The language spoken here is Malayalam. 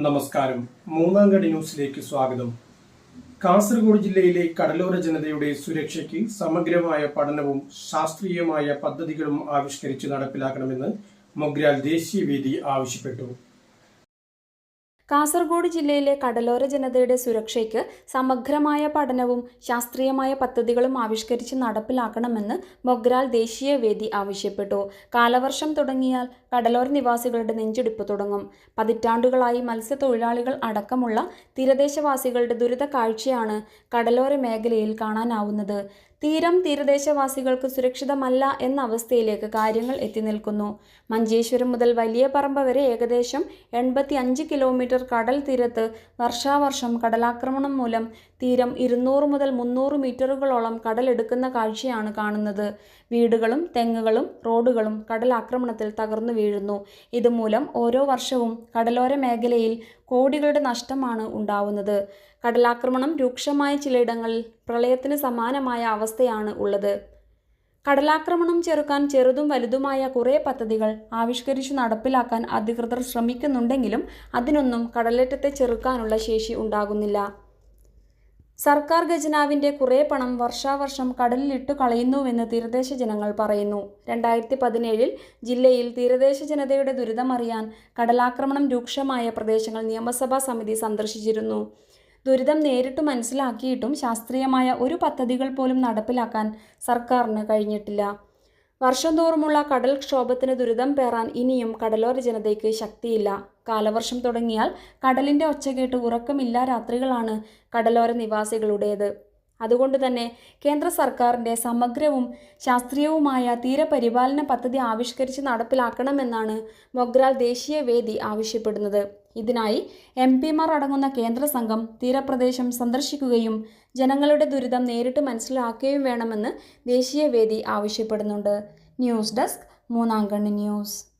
നമസ്കാരം. മൂന്നാം കടി ന്യൂസിലേക്ക് സ്വാഗതം. കാസർഗോഡ് ജില്ലയിലെ കടലോര ജനതയുടെ സുരക്ഷയ്ക്ക് സമഗ്രമായ പഠനവും ശാസ്ത്രീയമായ പദ്ധതികളും ആവിഷ്കരിച്ച് നടപ്പിലാക്കണമെന്ന് മൊഗ്രാൽ ദേശീയ വേദി ആവശ്യപ്പെട്ടു. കാസർഗോഡ് ജില്ലയിലെ കടലോര ജനതയുടെ സുരക്ഷയ്ക്ക് സമഗ്രമായ പഠനവും ശാസ്ത്രീയമായ പദ്ധതികളും ആവിഷ്കരിച്ച് നടപ്പിലാക്കണമെന്ന് മൊഗ്രാൽ ദേശീയ വേദി ആവശ്യപ്പെട്ടു. കാലവർഷം തുടങ്ങിയാൽ കടലോര നിവാസികളുടെ നെഞ്ചിടിപ്പ് തുടങ്ങും. പതിറ്റാണ്ടുകളായി മത്സ്യത്തൊഴിലാളികൾ അടക്കമുള്ള തീരദേശവാസികളുടെ ദുരിത കാഴ്ചയാണ് കടലോര മേഖലയിൽ കാണാനാവുന്നത്. തീരം തീരദേശവാസികൾക്ക് സുരക്ഷിതമല്ല എന്ന അവസ്ഥയിലേക്ക് കാര്യങ്ങൾ എത്തി നിൽക്കുന്നു. മഞ്ചേശ്വരം മുതൽ വലിയ പറമ്പ വരെ ഏകദേശം എൺപത്തി അഞ്ച് കിലോമീറ്റർ കടൽ തീരത്ത് വർഷാവർഷം കടലാക്രമണം മൂലം തീരം ഇരുന്നൂറ് മുതൽ മുന്നൂറ് മീറ്ററുകളോളം കടലെടുക്കുന്ന കാഴ്ചയാണ് കാണുന്നത്. വീടുകളും തെങ്ങുകളും റോഡുകളും കടലാക്രമണത്തിൽ തകർന്നു വീഴുന്നു. ഇതുമൂലം ഓരോ വർഷവും കടലോര മേഖലയിൽ കോടികളുടെ നഷ്ടമാണ് ഉണ്ടാവുന്നത്. കടലാക്രമണം രൂക്ഷമായ ചിലയിടങ്ങളിൽ പ്രളയത്തിന് സമാനമായ അവസ്ഥയാണ് ഉള്ളത്. കടലാക്രമണം ചെറുക്കാൻ ചെറുതും വലുതുമായ കുറേ പദ്ധതികൾ ആവിഷ്കരിച്ചു നടപ്പിലാക്കാൻ അധികൃതർ ശ്രമിക്കുന്നുണ്ടെങ്കിലും അതിനൊന്നും കടലേറ്റത്തെ ചെറുക്കാനുള്ള ശേഷി ഉണ്ടാകുന്നില്ല. സർക്കാർ ഖജനാവിന്റെ കുറേ പണം വർഷാവർഷം കടലിലിട്ടു കളയുന്നുവെന്ന് തീരദേശ ജനങ്ങൾ പറയുന്നു. രണ്ടായിരത്തി പതിനേഴിൽ ജില്ലയിൽ തീരദേശ ജനതയുടെ ദുരിതമറിയാൻ കടലാക്രമണം രൂക്ഷമായ പ്രദേശങ്ങൾ നിയമസഭാ സമിതി സന്ദർശിച്ചിരുന്നു. ദുരിതം നേരിട്ട് മനസ്സിലാക്കിയിട്ടും ശാസ്ത്രീയമായ ഒരു പദ്ധതികൾ പോലും നടപ്പിലാക്കാൻ സർക്കാരിന് കഴിഞ്ഞിട്ടില്ല. വർഷം തോറുമുള്ള കടൽക്ഷോഭത്തിന് ദുരിതം പേറാൻ ഇനിയും കടലോര ജനതയ്ക്ക് ശക്തിയില്ല. കാലവർഷം തുടങ്ങിയാൽ കടലിന്റെ ഒച്ച കേട്ട് ഉറക്കമില്ല രാത്രികളാണ് കടലോര നിവാസികളുടേത്. അതുകൊണ്ട് തന്നെ കേന്ദ്ര സർക്കാരിന്റെ സമഗ്രവും ശാസ്ത്രീയവുമായ തീരപരിപാലന പദ്ധതി ആവിഷ്കരിച്ച് നടപ്പിലാക്കണമെന്നാണ് മൊഗ്രാൽ ദേശീയ വേദി ആവശ്യപ്പെടുന്നത്. ഇതിനായി എം പിമാർ അടങ്ങുന്ന കേന്ദ്ര സംഘം തീരപ്രദേശം സന്ദർശിക്കുകയും ജനങ്ങളുടെ ദുരിതം നേരിട്ട് മനസ്സിലാക്കുകയും വേണമെന്ന് ദേശീയ വേദി ആവശ്യപ്പെടുന്നുണ്ട്. ന്യൂസ് ഡെസ്ക് മൂന്നാം കണ്ണി ന്യൂസ്.